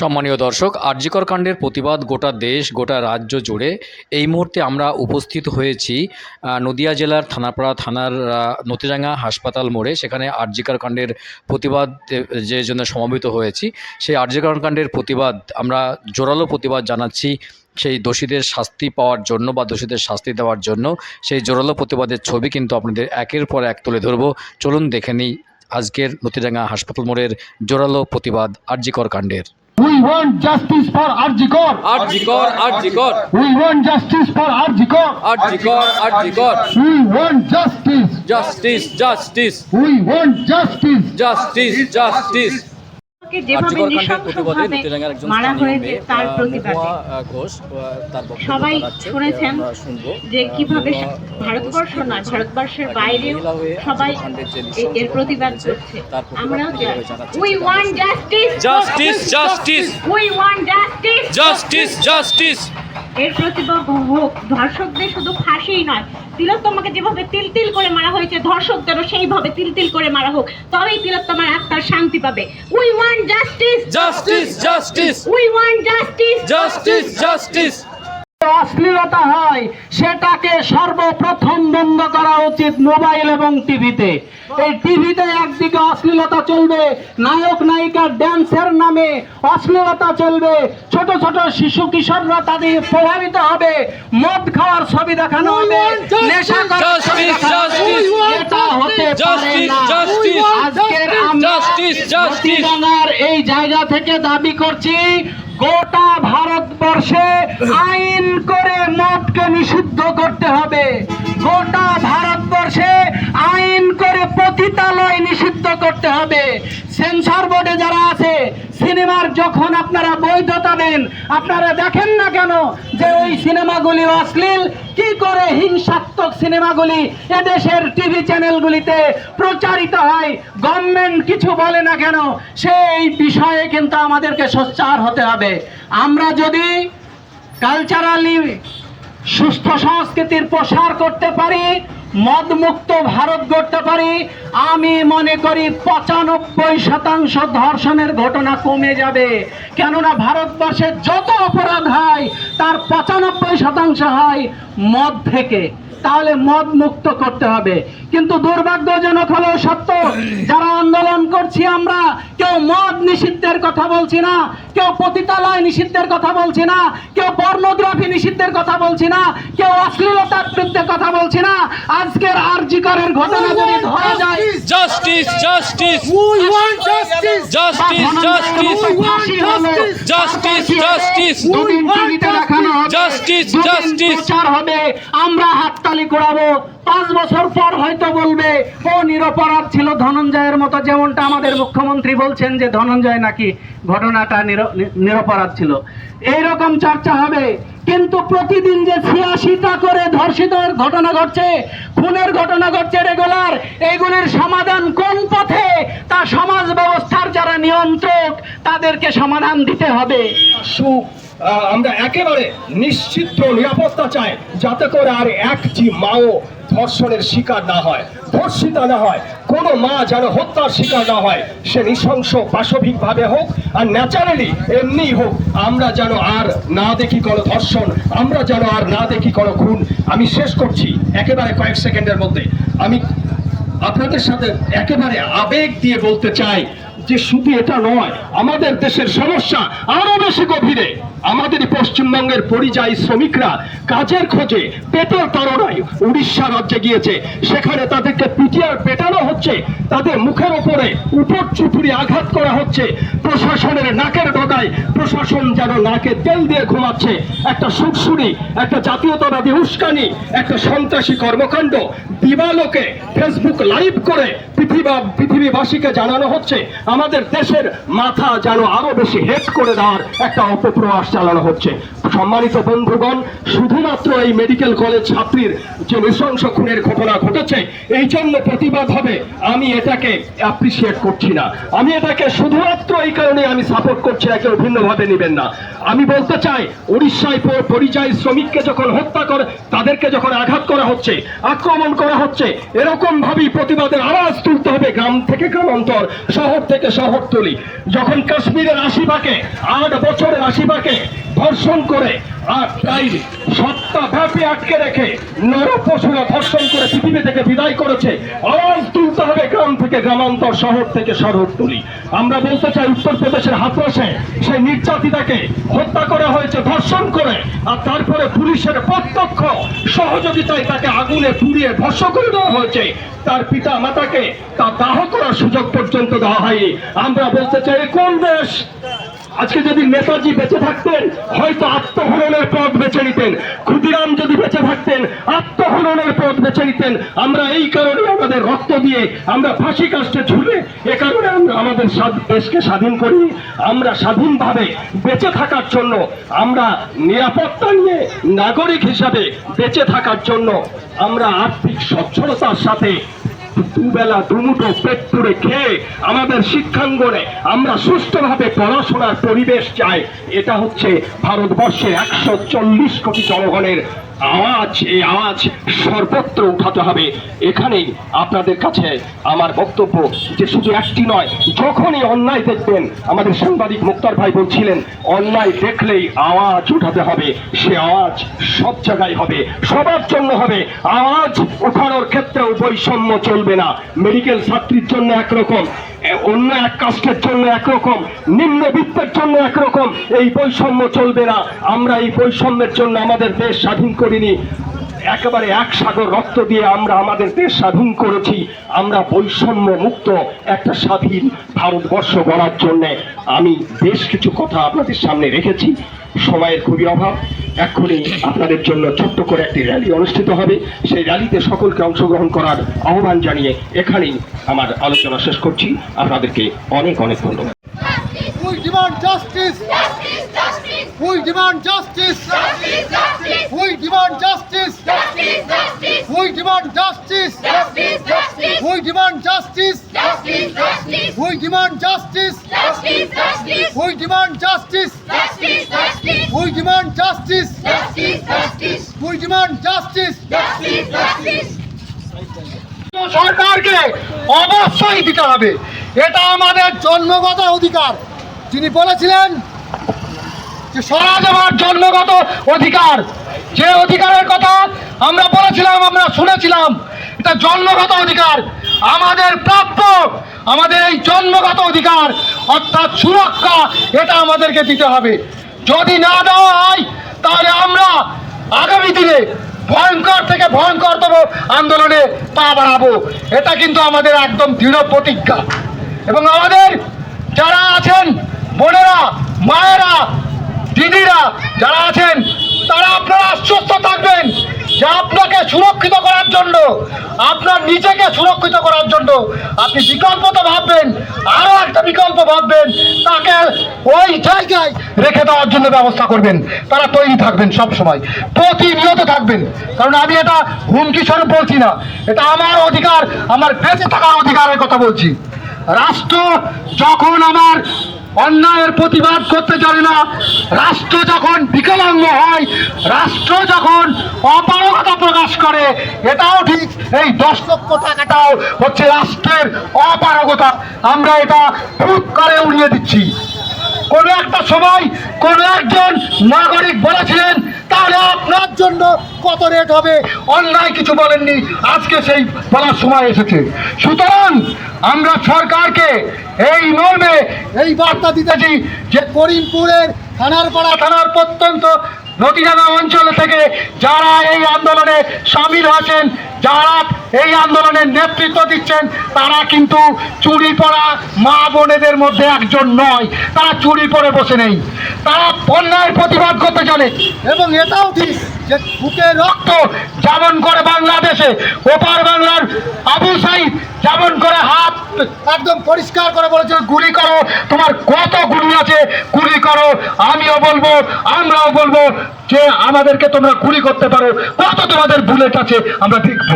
সম্মানীয় দর্শক, আরজিকর কাণ্ডের প্রতিবাদ গোটা দেশ, গোটা রাজ্য জুড়ে। এই মুহূর্তে আমরা উপস্থিত হয়েছি নদিয়া জেলার থানাপাড়া থানার নতিরাঙ্গা হাসপাতাল মোড়ে। সেখানে আরজিকর কাণ্ডের প্রতিবাদ যে জন্য সমবেত হয়েছি, সেই আরজিকর কাণ্ডের প্রতিবাদ আমরা জোরালো প্রতিবাদ জানাচ্ছি। সেই দোষীদের শাস্তি পাওয়ার জন্য বা দোষীদের শাস্তি দেওয়ার জন্য সেই জোরালো প্রতিবাদের ছবি কিন্তু আপনাদের একের পর এক তুলে ধরবো। চলুন দেখে নিই আজকের নতিরাঙ্গা হাসপাতাল মোড়ের জোরালো প্রতিবাদ আরজিকর কাণ্ডের। We want justice for Arjikor. RG Kar RG Kar We want justice for Arjikor. RG Kar RG Kar We want justice. Justice justice We want justice. Justice justice কে যেভাবে নৃশংসভাবে মারা হয়েছে তার প্রতিবাদে। সবাই শুনেছেন। যে কীভাবে ভারতবর্ষ নয় ভারতবর্ষের বাইরেও সবাই এর প্রতিবাদ করছে। আমরাও we want justice justice justice we want justice justice justice এর প্রতিবাদ হোক ধর্ষকদের শুধু ফাঁসিই নয়। তিলোত্তমাকে যেভাবে তিল তিল করে মারা হয়েছে ধর্ষকদেরও সেইভাবে তিল তিল করে মারা হোক। তবেই তিলোত্তমার আত্মার শান্তি পাবে। We want justice justice justice we want justice justice justice অশ্লীলতা হয় সেটাকে সর্বপ্রথম বন্ধ করা উচিত মোবাইল এবং টিভিতে। এই টিভিতে একদিকে অশ্লীলতা চলবে নায়ক নায়িকার ড্যান্সের নামে অশ্লীলতা চলবে ছোট ছোট শিশু কিশোররা তাদের প্রভাবিত হবে মদ খাওয়ার ছবি দেখানো হবে নেশা করার ছবি. এটা হতে পারে না। Justice. আমরা এই জায়গা থেকে দাবি করছি গোটা ভারতবর্ষে আইন করে মদকে নিষিদ্ধ করতে হবে। গোটা ভারতবর্ষে আইন করে পতিতালয় নিষিদ্ধ করতে হবে। সেন্সর বোর্ডে যারা আছে, সিনেমার যখন আপনারা বৈধতা দেন, আপনারা দেখেন না কেন যে ওই সিনেমাগুলি অশ্লীল? কি করে হিংসাত্মক সিনেমাগুলি এদেশের টিভি চ্যানেলগুলিতে প্রচারিত হয়? গভর্নমেন্ট কিছু বলে না কেন? সেই বিষয়ে কিন্তু আমাদেরকে সোচ্চার হতে হবে। আমরা যদি কালচারালি সুস্থ সংস্কৃতির প্রসার করতে পারি মদমুক্ত ভারত গড়তে পারি, আমি মনে করি পঁচানব্বই শতাংশ ধর্ষণের ঘটনা কমে যাবে। কেননা ভারতবর্ষে যত অপরাধ হয়, তার পঁচানব্বই শতাংশ হয় মদ থেকে। তাহলে মদ মুক্ত করতে হবে। কিন্তু দুর্ভাগ্যজনক হলেও সত্য যারা আন্দোলন করছি আমরা কেউ মদ নিষিদ্ধের কথা বলছি না কেউ পতিতালয় নিষিদ্ধের কথা বলছি না কেউ পর্নোগ্রাফি নিষিদ্ধের কথা বলছি না কেউ অশ্লীলতার বিরুদ্ধে কথা বলছি না। আজকের আরজিকরের ঘটনা যদি ধরা যায় জাস্টিস জাস্টিস জাস্টিস জাস্টিস ফাঁসি জাস্টিস জাস্টিস দুদিন টিভিতে দেখানো হবে, প্রচার আমরা হাততালি করাবো পাঁচ বছর পর হয়তো বলবে ও নিরপরাধ ছিল ধনঞ্জয়ের মতো যেমনটা আমাদের মুখ্যমন্ত্রী বলছেন যে ধনঞ্জয় নাকি ঘটনাটা নিরপরাধ ছিল। এইরকম চর্চা হবে। কিন্তু প্রতিদিন যে ছিয়াশিটা করে ধর্ষিতের ঘটনা ঘটছে খুনের ঘটনা ঘটছে রেগুলার এইগুলির সমাধান কোন পথে? তা সমাজ ব্যবস্থার যারা নিয়ন্ত্রক তাদেরকে সমাধান দিতে হবে। সু আহ, আমরা একেবারে নিশ্চিত নিরাপত্তা চাই যাতে করে আর একটি মাও ধর্ষণের শিকার না হয়, ধর্ষিতা না হয়, কোনো মা যেন হত্যার শিকার না হয়, সে নৃশংস পাশবিকভাবে হোক আর ন্যাচারালি এমনি হোক, আমরা যেন আর না দেখি কোনো ধর্ষণ, আমরা যেন আর না দেখি কোনো খুন। আমি শেষ করছি একেবারে কয়েক সেকেন্ডের মধ্যে। আমি আপনাদের সাথে একেবারে আবেগ দিয়ে বলতে চাই যে শুধু এটা নয়, আমাদের দেশের সমস্যা আরও বেশি গভীরে। আমাদের পশ্চিমবঙ্গের পরিযায়ী শ্রমিকরা কাজের খোঁজে পেটের তরণায় উড়িষ্যা রাজ্যে গিয়েছে। সেখানে তাদেরকে পিটিআর পেটানো হচ্ছে, তাদের মুখের ওপরে উপর চুপুরি আঘাত করা হচ্ছে। প্রশাসনের নাকের ডগায় প্রশাসন যেন নাকে তেল দিয়ে ঘুমাচ্ছে। একটা সুরসুরি, একটা জাতীয়তাবাদী উস্কানি, একটা সন্ত্রাসী কর্মকাণ্ড দিবালোকে ফেসবুক লাইভ করে পৃথিবী পৃথিবীবাসীকে জানানো হচ্ছে। আমাদের দেশের মাথা যেন আরও বেশি হেট করে দেওয়ার একটা অপপ্রয়াস চালানো হচ্ছে। সম্মানিত বন্ধুগণ, শুধুমাত্র এই মেডিকেল কলেজ ছাত্রীর যে নৃশংস খুনের ঘটনা ঘটেছে, এই জন্য প্রতিবাদ হবে, আমি এটাকে অ্যাপ্রিসিয়েট করছি না। আমি এটাকে শুধুমাত্র এই কারণে আমি সাপোর্ট করছি না, কেউ ভিন্নভাবে নেবেন না। আমি বলতে চাই উড়িষ্যায় পরিযায়ী শ্রমিককে যখন হত্যা করে তাদেরকে যখন আঘাত করা হচ্ছে, আক্রমণ করা হচ্ছে এরকম ভাবেই প্রতিবাদের আওয়াজ তুলতে হবে। গ্রাম থেকে গ্রামান্তর, শহর থেকে থেকে শহরতলি যখন কাশ্মীরের আশিবাকে, আট বছরের আশিবাকে ধর্ষণ করে, আর তাই সপ্তাহব্যাপী আটকে রেখে নর পশুরা ধর্ষণ করে পৃথিবী থেকে বিদায় করেছে গ্রাম থেকে গ্রামান্তর শহর থেকে শহর তুলি। আমরা বলতে চাই উত্তরপ্রদেশের হাতরাসে সেই নির্যাতিতাকে হত্যা করা হয়েছে, ধর্ষণ করে, আর তারপরে পুলিশের প্রত্যক্ষ সহযোগিতায় তাকে আগুনে পুড়িয়ে ভস্য করে দেওয়া হয়েছে। তার পিতা মাতাকে তা দাহ করার সুযোগ পর্যন্ত দেওয়া হয়নি। আমরা বলতে চাই কোন দেশ? আজকে যদি নেতাজি বেঁচে থাকতেন, হয়তো আত্মহননের পথ বেছে নিতেন। ক্ষুদিরাম যদি বেঁচে থাকতেন, আত্মহননের পথ বেছে নিতেন। আমরা এই কারণে আমাদের রক্ত দিয়ে আমরা ফাঁসি কাস্টে ঝুলে এ কারণে আমরা আমাদের দেশকে স্বাধীন করি। আমরা স্বাধীনভাবে বেঁচে থাকার জন্য, আমরা নিরাপত্তা নিয়ে নাগরিক হিসাবে বেঁচে থাকার জন্য আমরা আর্থিক সচ্ছলতার সাথে দুবেলা দুমুটো পেট পুড়ে খেয়ে আমাদের শিক্ষাঙ্গনে আমরা সুস্থভাবে পড়াশোনার পরিবেশ চাই। এটা হচ্ছে ভারতবর্ষে একশো চল্লিশ কোটি জনগণের আওয়াজ, এই আওয়াজ সর্বত্র উঠাতে হবে। এখানেই আপনাদের কাছে আমার বক্তব্য যে শুধু একটি নয়, যখনই অন্যায় দেখবেন, আমাদের সাংবাদিক মুক্তার ভাই বলছিলেন, অন্যায় দেখলেই আওয়াজ উঠাতে হবে। সে আওয়াজ সব জায়গায় হবে, সবার জন্য হবে। আওয়াজ উঠানোর ক্ষেত্রেও বৈষম্য চলবে না। মেডিকেল ছাত্রীর জন্য একরকম অন্য এক কাস্টের জন্য একরকম নিম্নবিত্তের জন্য একরকম, এই বৈষম্য চলবে না। আমরা এই বৈষম্যের জন্য আমাদের দেশ স্বাধীন করিনি। একেবারে এক সাগর রক্ত দিয়ে আমরা আমাদের দেশ স্বাধীন করেছি। আমরা বৈষম্য মুক্ত একটা স্বাধীন ভারতবর্ষ গড়ার জন্য আমি বেশ কিছু কথা আপনাদের সামনে রেখেছি। সময়ের খুবই অভাব। এক্ষুনি আপনাদের জন্য ছোট্ট করে একটি র্যালি অনুষ্ঠিত হবে। সেই র্যালিতে সকলকে অংশগ্রহণ করার আহ্বান জানিয়ে এখানেই আমার আলোচনা শেষ করছি। আপনাদেরকে অনেক অনেক ধন্যবাদ। We demand justice. Justice, justice, We demand justice. justice, justice, We demand justice. justice, justice, We demand justice. justice, justice, We demand justice. justice, justice, We demand justice. justice, justice, We demand justice. justice, justice, We demand justice. justice, justice. সরকারকে অবশ্যই দিতে হবে এটা আমাদের জন্মগত অধিকার যিনি বলেছিলেন স্বরাজ আমার জন্মগত অধিকার। যে অধিকারের কথা আমরা বলেছিলাম, আমরা শুনেছিলাম, এটা জন্মগত অধিকার। আমাদের প্রাপ্য, আমাদের এই জন্মগত অধিকার, অর্থাৎ সুরক্ষা, এটা আমাদেরকে দিতে হবে। যদি না দেওয়া হয়, তাহলে আমরা আগামী দিনে ভয়ঙ্কর থেকে ভয়ঙ্করতম আন্দোলনে পা বাড়াবো। এটা কিন্তু আমাদের একদম দৃঢ় প্রতিজ্ঞা। এবং আমাদের যারা আছেন, বোনেরা, মায়েরা দিদিরা যারা আছেন, তারা আপনারা আশ্বস্ত থাকবেন যে আপনাকে সুরক্ষিত করার জন্য, আপনার নিজেকে সুরক্ষিত করার জন্য আপনি বিকল্প তো ভাববেন আরও একটা বিকল্প ভাববেন, তাকে ওই জায়গায় রেখে দেওয়ার জন্য ব্যবস্থা করবেন। তারা তৈরি থাকবেন সব সময়, প্রতিনিয়ত থাকবেন। কারণ আমি এটা হুমকি স্বরূপ বলছি না, এটা আমার অধিকার, আমার বেঁচে থাকার অধিকারের কথা বলছি। রাষ্ট্র যখন আমার অন্যায়ের প্রতিবাদ করতে জানে না। রাষ্ট্র যখন বিকলাঙ্গ হয়, রাষ্ট্র যখন অপারগতা প্রকাশ করে, এটাও ঠিক, এই দশ লক্ষ টাকাটাও হচ্ছে রাষ্ট্রের অপারগতা। আমরা এটা খুব করে উড়িয়ে দিচ্ছি। কোনো একটা সময় কোনো একজন নাগরিক বলেছিলেন, তাহলে আপনার জন্য কত রেট হবে? অন্যায় কিছু বলেননি। আজকে সেই বলার সময় এসেছে। সুতরাং আমরা সরকারকে এই মর্মে এই বার্তা দিতেছি যে করিমপুরের থানার পাড়া থানার প্রত্যন্ত নদীডাঙ্গা অঞ্চল থেকে যারা এই আন্দোলনে সামিল হয়েছেন, যারা এই আন্দোলনের নেতৃত্ব দিচ্ছেন, তারা কিন্তু চুরি পড়া মা বোনেদের মধ্যে একজন নয়। তারা চুরি পরে বসে নেই। তারা অন্যায়ের প্রতিবাদ করতে চলে। এবং এটাও ঠিক। যে বুকে রক্ত যেমন করে বাংলাদেশে, ওপার বাংলার আবু সাইদ যেমন করে হাত একদম পরিষ্কার করে বলেছে, গুলি করো, তোমার কত গুলি আছে, গুলি করো, আমিও বলব, আমরাও বলব যে আমাদেরকে তোমরা গুলি করতে পারো, কত তোমাদের বুলেট আছে, আমরা দেখব।